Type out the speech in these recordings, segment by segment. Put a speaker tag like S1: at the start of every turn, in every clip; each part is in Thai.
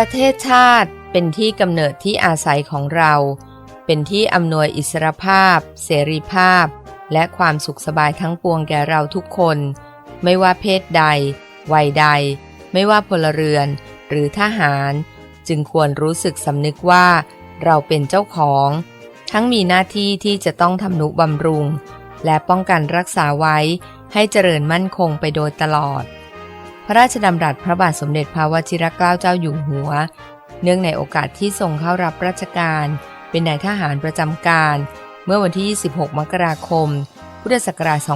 S1: ประเทศชาติเป็นที่กำเนิดที่อาศัยของเรา เป็นที่อำนวยอิสรภาพ เสรีภาพ และความสุขสบายทั้งปวงแก่เราทุกคน ไม่ว่าเพศใด วัยใด ไม่ว่าพลเรือน หรือทหาร จึงควรรู้สึกสำนึกว่า เราเป็นเจ้าของ ทั้งมีหน้าที่ที่จะต้องทำนุบำรุง และป้องกันรักษาไว้ให้เจริญมั่นคงไปโดยตลอด พระราชดำรัสพระบาทสมเด็จพระวชิรเกล้าเจ้าอยู่หัว เนื่องในโอกาสที่ทรงเข้ารับราชการ เป็นนายทหารประจำการ เมื่อวันที่ 26 มกราคม พุทธศักราช 2519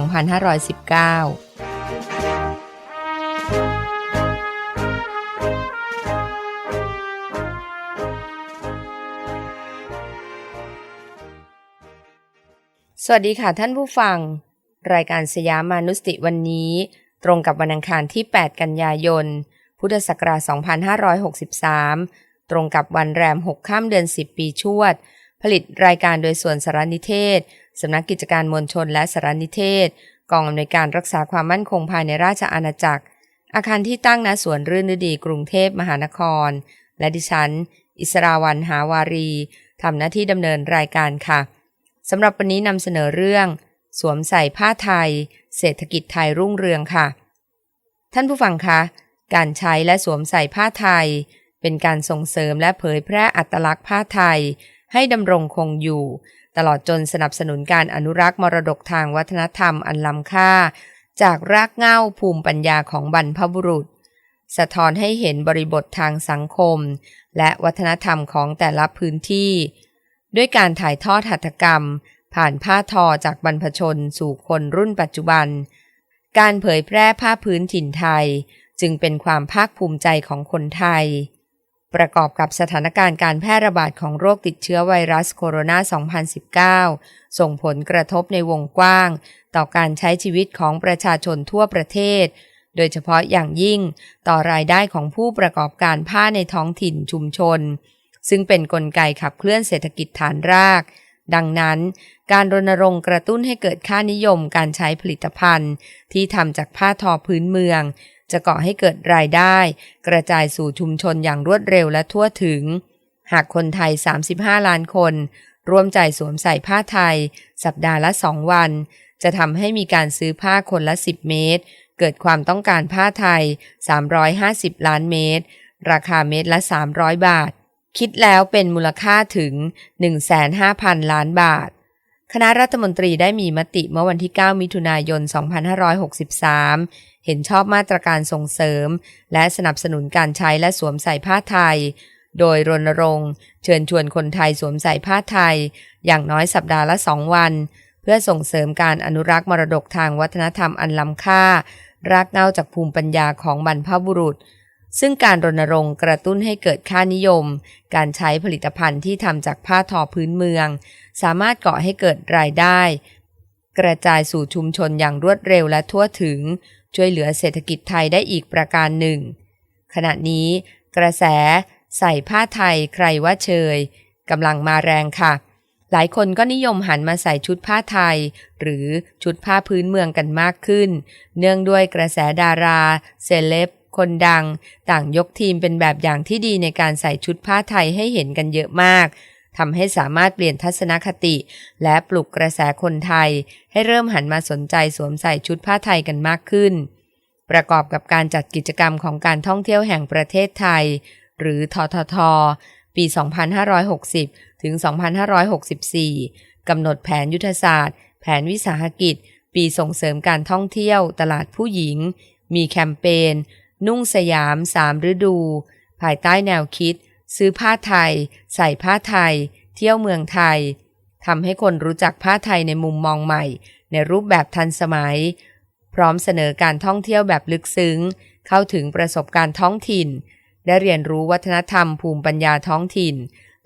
S1: สวัสดีค่ะท่านผู้ฟัง รายการสยามมานุสติวันนี้ ตรงกับวันอังคารที่ 8 กันยายน พุทธศักราช 2563 ตรงกับวันแรม 6 ข้ามเดือน 10 ปีชวด ผลิตรายการโดยส่วนสารนิเทศ สำนักกิจการมวลชนและสารนิเทศ กองอำนวยการรักษาความมั่นคงภายในราชอาณาจักร อาคารที่ตั้งณสวนรื่นฤดีกรุงเทพมหานคร และดิฉัน อิสราวันหาวารีทำหน้าที่ดำเนินรายการค่ะ สำหรับวันนี้นำเสนอเรื่อง สวมใส่ผ้าไทย เศรษฐกิจไทยรุ่งเรืองค่ะ ท่านผู้ฟังคะ การใช้และสวมใส่ผ้าไทย เป็นการส่งเสริมและเผยแพร่อัตลักษณ์ผ้าไทย ให้ดำรงคงอยู่ ตลอดจนสนับสนุนการอนุรักษ์มรดกทางวัฒนธรรมอันล้ำค่า จากรากเหง้าภูมิปัญญาของบรรพบุรุษ สะท้อนให้เห็นบริบททางสังคม และวัฒนธรรมของแต่ละพื้นที่ ด้วยการถ่ายทอดหัตถกรรม ผ่านผ้าทอจากบรรพชนสู่คนรุ่นปัจจุบัน การเผยแพร่ผ้าพื้นถิ่นไทย จึงเป็นความภาคภูมิใจของคนไทย ประกอบกับสถานการณ์การแพร่ระบาดของโรคติดเชื้อไวรัสโคโรนา 2019 ส่งผลกระทบในวงกว้าง ต่อการใช้ชีวิตของประชาชนทั่วประเทศ โดยเฉพาะอย่างยิ่งต่อรายได้ของผู้ประกอบการผ้าในท้องถิ่นชุมชน ซึ่งเป็นนกลไกขับเคลื่อนเศรษฐกิจฐานรากดังนั้น การรณรงค์กระตุ้นให้เกิดค่านิยมการใช้ผลิตภัณฑ์ ที่ทำจากผ้าทอพื้นเมือง จะก่อให้เกิดรายได้ กระจายสู่ชุมชนอย่างรวดเร็วและทั่วถึง หากคนไทย 35 ล้านคน ร่วมใจสวมใส่ผ้าไทย สัปดาห์ละ 2 วัน จะทำให้มีการซื้อผ้าคนละ 10 เมตร เกิดความต้องการผ้าไทย 350 ล้านเมตร ราคาเมตรละ 300 บาท คิดแล้วเป็นมูลค่าถึง 1,500ล้านบาท คณะรัฐมนตรีได้มีมติเมื่อวันที่ 9 มิถุนายน 2563 เห็นชอบมาตรการส่งเสริม และสนับสนุนการใช้และสวมใส่ผ้าไทย โดยรณรงค์ เชิญชวนคนไทยสวมใส่ผ้าไทย อย่างน้อยสัปดาห์ละ 2 วัน เพื่อส่งเสริมการอนุรักษ์มรดกทางวัฒนธรรมอันล้ำค่า รากเหง้าจากภูมิปัญญาของบรรพบุรุษ ซึ่งการรณรงค์กระตุ้นให้เกิดค่านิยม การใช้ผลิตภัณฑ์ที่ทำจากผ้าทอพื้นเมือง สามารถก่อให้เกิดรายได้ กระจายสู่ชุมชนอย่างรวดเร็วและทั่วถึง ช่วยเหลือเศรษฐกิจไทยได้อีกประการหนึ่ง ขณะนี้ กระแส ใส่ผ้าไทยใครว่าเชยกำลังมาแรงค่ะ หลายคนก็นิยมหันมาใส่ชุดผ้าไทย หรือชุดผ้าพื้นเมืองกันมากขึ้น เนื่องด้วยกระแสดารา เซเลบ คนดัง ต่างยกทีมเป็นแบบอย่างที่ดีในการใส่ชุดผ้าไทยให้เห็นกันเยอะมากทำให้สามารถเปลี่ยนทัศนคติ และปลุกกระแสคนไทย ให้เริ่มหันมาสนใจสวมใส่ชุดผ้าไทยกันมากขึ้น ประกอบกับการจัดกิจกรรมของการท่องเที่ยวแห่งประเทศไทย หรือททท ปี 2560 ถึง 2564 กำหนดแผนยุทธศาสตร์ แผนวิสาหกิจ ปีส่งเสริมการท่องเที่ยวตลาดผู้หญิง มีแคมเปญ นุ่งสยามสามฤดู ภายใต้แนวคิด ซื้อผ้าไทย ใส่ผ้าไทย เที่ยวเมืองไทยทำให้คนรู้จักผ้าไทยในมุมมองใหม่ ในรูปแบบทันสมัย พร้อมเสนอการท่องเที่ยวแบบลึกซึ้ง เข้าถึงประสบการณ์ท้องถิ่น ได้เรียนรู้วัฒนธรรมภูมิปัญญาท้องถิ่น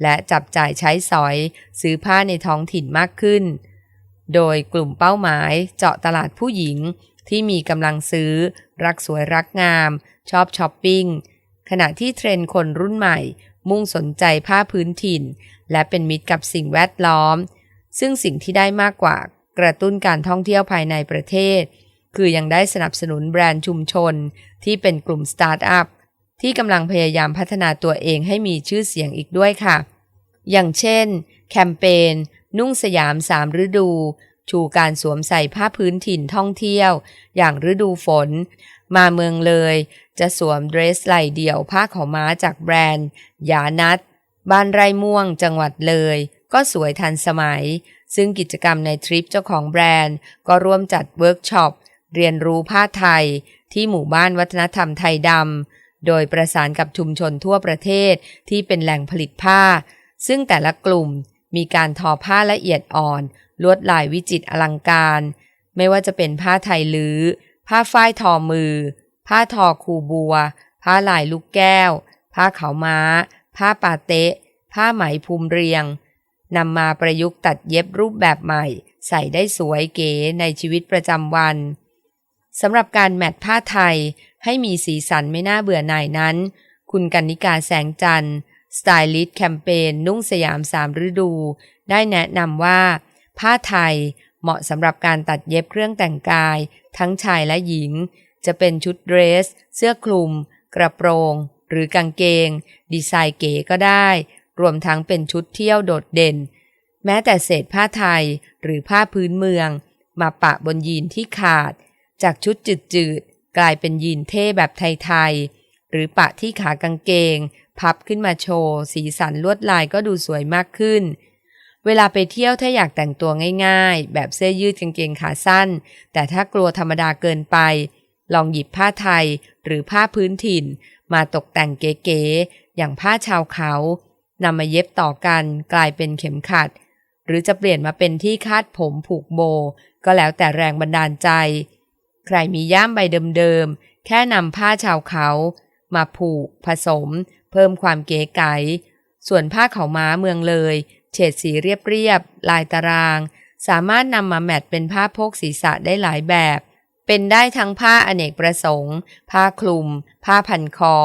S1: และจับจ่ายใช้สอย ซื้อผ้าในท้องถิ่นมากขึ้น โดยกลุ่มเป้าหมายเจาะตลาดผู้หญิงที่มีกำลังซื้อ รักสวยรักงาม ชอบช้อปปิ้ง ขณะที่เทรนด์คนรุ่นใหม่ มุ่งสนใจผ้าพื้นถิ่น และเป็นมิตรกับสิ่งแวดล้อม ซึ่งสิ่งที่ได้มากกว่ากระตุ้นการท่องเที่ยวภายในประเทศ คือยังได้สนับสนุนแบรนด์ชุมชน ที่เป็นกลุ่มสตาร์ทอัพที่กำลังพยายามพัฒนาตัวเองให้มีชื่อเสียงอีกด้วยค่ะ อย่างเช่น แคมเปญ นุ่งสยามสามฤดู ชูการสวมใส่ผ้าพื้นถิ่นท่องเที่ยว อย่างฤดูฝน มาเมืองเลย จะสวมเดรสไหล่เดี่ยวผ้าขาวม้าจากแบรนด์ยานัทบ้านไร่ม่วงจังหวัดเลย ก็สวยทันสมัย ซึ่งกิจกรรมในทริปเจ้าของแบรนด์ ก็ร่วมจัดเวิร์กช็อป เรียนรู้ผ้าไทย ที่หมู่บ้านวัฒนธรรมไทยดำโดยประสานกับชุมชนทั่วประเทศที่เป็นแหล่งผลิตผ้า ซึ่งแต่ละกลุ่มมีการทอผ้าละเอียดอ่อน ลวดลายวิจิตรอลังการ ไม่ว่าจะเป็นผ้าไทยลื้อ ผ้าฝ้ายทอมือ ผ้าทอคูบัว ผ้าลายลูกแก้ว ผ้าขาวม้า ผ้าปาเตะ ผ้าไหมภูมิเรียงนำมาประยุกต์ตัดเย็บรูปแบบใหม่ ใส่ได้สวยเก๋ในชีวิตประจำวันสำหรับการแมทผ้าไทยให้มีสีสันไม่น่าเบื่อหน่ายนั้น คุณกันนิกาแสงจันทร์สไตลิสต์แคมเปญนุ่งสยามสามฤดู ได้แนะนำว่า ผ้าไทยเหมาะสำหรับการตัดเย็บเครื่องแต่งกาย ทั้งชายและหญิง จะเป็นชุดเดรส เสื้อคลุม กระโปรง หรือกางเกง ดีไซน์เก๋ก็ได้ รวมทั้งเป็นชุดเที่ยวโดดเด่น แม้แต่เศษผ้าไทยหรือผ้าพื้นเมือง มาปะบนยีนที่ขาด จากชุดจืดๆ กลายเป็นยีนเท่แบบไทยๆ หรือปะที่ขากางเกง พับขึ้นมาโชว์ สีสันลวดลายก็ดูสวยมากขึ้น เวลาไปเที่ยวถ้าอยากแต่งตัวง่ายๆ แบบเสื้อยืดกางเกงขาสั้น แต่ถ้ากลัวธรรมดาเกินไป ลองหยิบผ้าไทยหรือผ้าพื้นถิ่น มาตกแต่งเก๋ๆอย่างผ้าชาวเขานำมาเย็บต่อกันกลายเป็นเข็มขัด หรือจะเปลี่ยนมาเป็นที่คาดผมผูกโบ ก็แล้วแต่แรงบันดาลใจ ใครมีย่ามใบเดิมๆ แค่นำผ้าชาวเขา มาผูก ผสม เพิ่มความเก๋ไก๋ส่วนผ้าเขาม้าเมืองเลย เฉดสีเรียบๆ ลายตาราง สามารถนำมาแมทเป็นผ้าโพกศีรษะได้หลายแบบ เป็นได้ทั้งผ้าอเนกประสงค์ ผ้าคลุม ผ้าพันคอ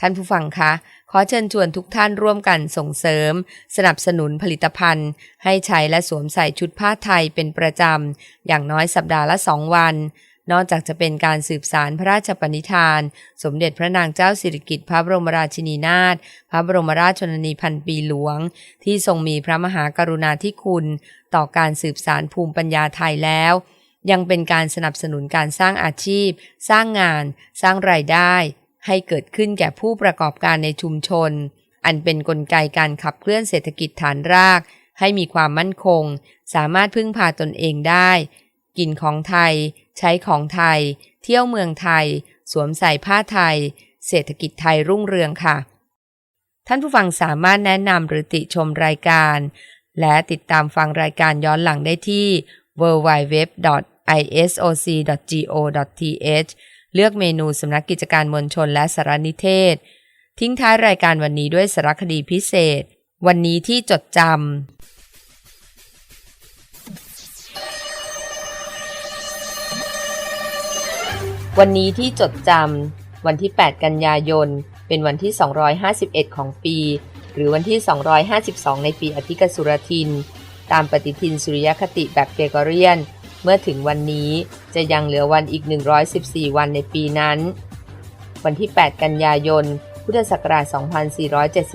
S1: ท่านผู้ฟังคะ ขอเชิญชวนทุกท่านร่วมกันส่งเสริม สนับสนุนผลิตภัณฑ์ ให้ใช้และสวมใส่ชุดผ้าไทยเป็นประจำ อย่างน้อยสัปดาห์ละสองวัน นอกจากจะเป็นการสืบสารพระราชปณิธาน สมเด็จพระนางเจ้าสิริกิติ์พระบรมราชินีนาถพระบรมราชชนนีพันปีหลวง ที่ทรงมีพระมหากรุณาธิคุณ ต่อการสืบสารภูมิปัญญาไทยแล้ว ยังเป็นการสนับสนุนการสร้างอาชีพ สร้างงาน สร้างรายได้ ให้เกิดขึ้นแก่ผู้ประกอบการในชุมชน อันเป็นนกลไกการขับเคลื่อนเศรษฐกิจฐานราก ให้มีความมั่นคง สามารถพึ่งพาตนเองได้ กินของไทย ใช้ของไทย เที่ยวเมืองไทย สวมใส่ผ้าไทย เศรษฐกิจไทยรุ่งเรืองค่ะ ท่านผู้ฟังสามารถแนะนำหรือติชมรายการ และติดตามฟังรายการย้อนหลังได้ที่ www.isoc.go.th เลือกเมนูสำนักกิจการมวลชนและสารนิเทศ ทิ้งท้ายรายการวันนี้ด้วยสารคดีพิเศษ วันนี้ที่จดจำ วันนี้ที่จดจำวันที่ 8 กันยายน เป็นวันที่ 251 ของปี หรือวันที่ 252 ในปีอธิกสุรทิน ตามปฏิทินสุริยคติแบบเกรกอเรียน เมื่อถึงวันนี้จะยังเหลือวันอีก 114 วันในปีนั้น วันที่ 8 กันยายน พุทธศักราช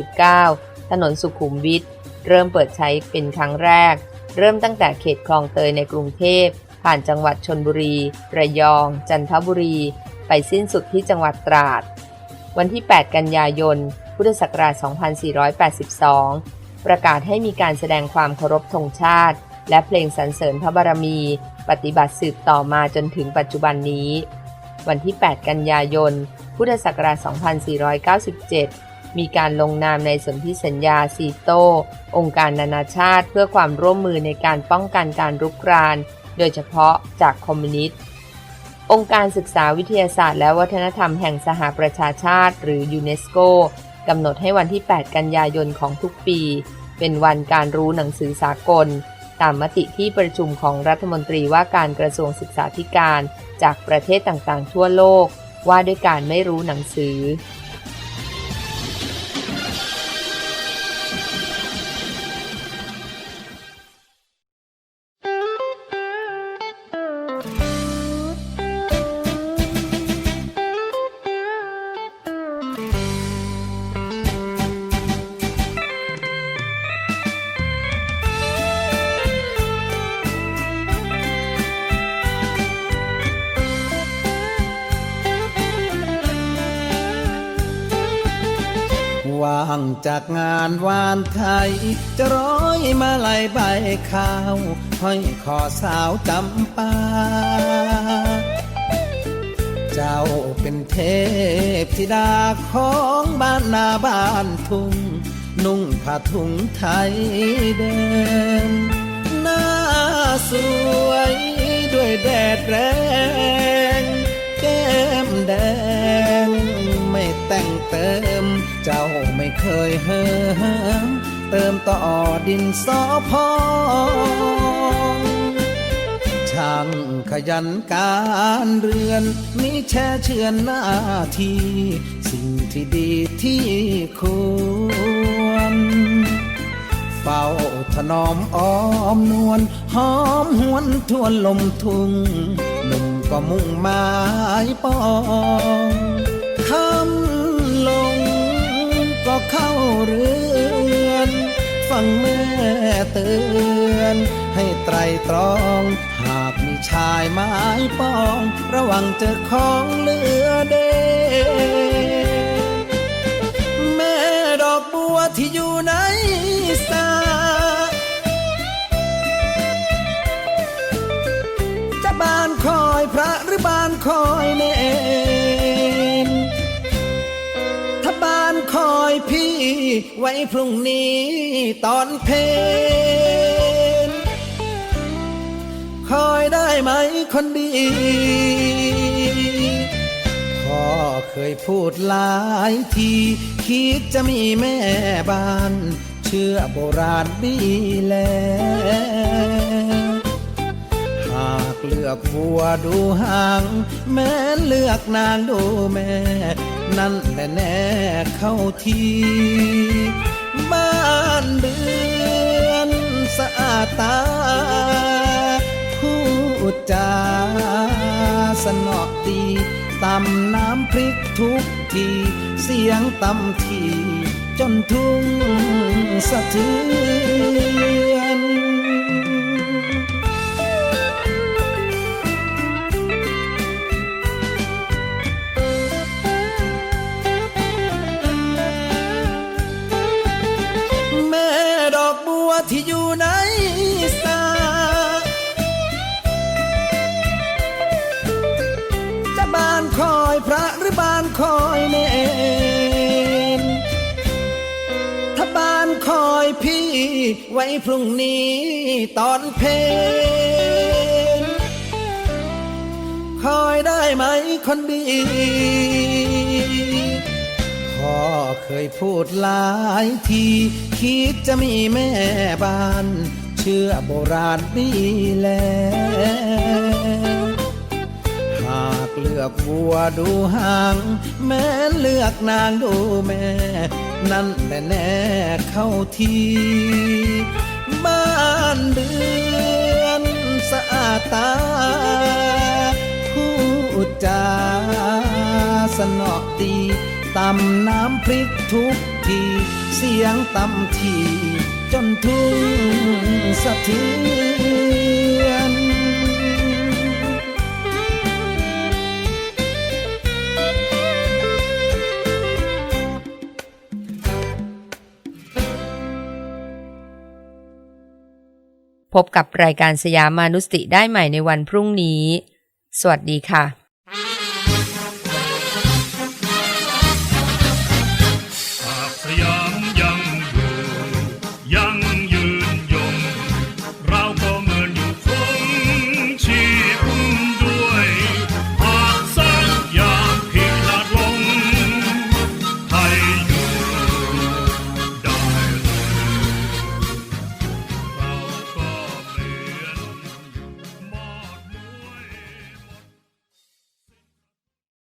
S1: 2479 ถนนสุขุมวิทเริ่มเปิดใช้เป็นครั้งแรก เริ่มตั้งแต่เขตคลองเตยในกรุงเทพ ผ่านจังหวัดชนบุรี ระยอง จันทบุรี ไปสิ้นสุดที่จังหวัดตราด วันที่ 8 กันยายน พุทธศักราช 2482 ประกาศให้มีการแสดงความเคารพธงชาติ และเพลงสรรเสริญพระบารมี ปฏิบัติสืบต่อมาจนถึงปัจจุบันนี้ วันที่ 8 กันยายน พุทธศักราช 2497มีการลงนามในสนธิสัญญาซีโต องค์การนานาชาติเพื่อความร่วมมือในการป้องกันการรุกราน โดยเฉพาะจากคอมมิวนิสต์ องค์การศึกษาวิทยาศาสตร์ และวัฒนธรรมแห่งสหประชาชาติ หรือยูเนสโกกำหนดให้วันที่ 8 กันยายนของทุกปี เป็นวันการรู้หนังสือสากล ตามมติที่ประชุมของรัฐมนตรีว่าการกระทรวงศึกษาธิการ จากประเทศต่างๆ ทั่วโลก ว่าด้วยการไม่รู้หนังสือ
S2: จากงานวานไทย จะร้อยมาลายใบข้าวห้อยคอสาวจำปา เจ้าเป็นเทพธิดาของบ้านนาบ้านทุ่ง นุ่งผ้าถุงไทยแดงหน้าสวยด้วยแดดแรง แก้มแดง แต่งเติม เจ้าไม่เคยเหิมเติมต่อดินสอพองช่างขยันการเรือนมีแช่เชือนหน้าที่สิ่งที่ดีที่ควร เฝ้าถนอมอ้อมนวลหอมหวนทวนลมทุ่งหนุ่มก็มุ่งหมายปอง เข้าเรือน ฟังแม่เตือน ให้ไตรตรอง หากมีชายไม้ปอง ระวังเจอของเหลือเดแม่ดอกบัวที่อยู่ในสาจะบานคอยพระหรือบานคอยเนน อยพี่ไว้พรุ่งนี้ตอนเพนคอยได้ไหมคนดี พ่อเคยพูดหลายที คิดจะมีแม่บ้าน เชื่อโบราณดีแล้วหากเลือกวัวดูหาง แม้เลือกนางดูแม่ นั่นแหละแน่เข้าทีบ้านเรือนสะอาดตาพูดจาสนอดีตำน้ำพริกทุกที เสียงตำที จนทุ่งสะเทือน ที่อยู่ในสาจะบานคอยพระหรือบานคอยเนนถ้าบานคอยพี่ไว้พรุ่งนี้ตอนเพนคอยได้ไหมคนดี พ่อเคยพูดหลายที คิดจะมีแม่บ้าน เชื่อโบราณดีแล้วหากเลือกวัวดูหาง แม้เลือกนางดูแม่ นั่นแหละแน่เข้าทีบ้านเดือนสะอาดตาพูดจาสนอดี ตำน้ำพริกทุกที เสียงตำที จนทุ่งสะเทือน
S1: พบกับรายการสยามมานุสติได้ใหม่ในวันพรุ่งนี้ สวัสดีค่ะ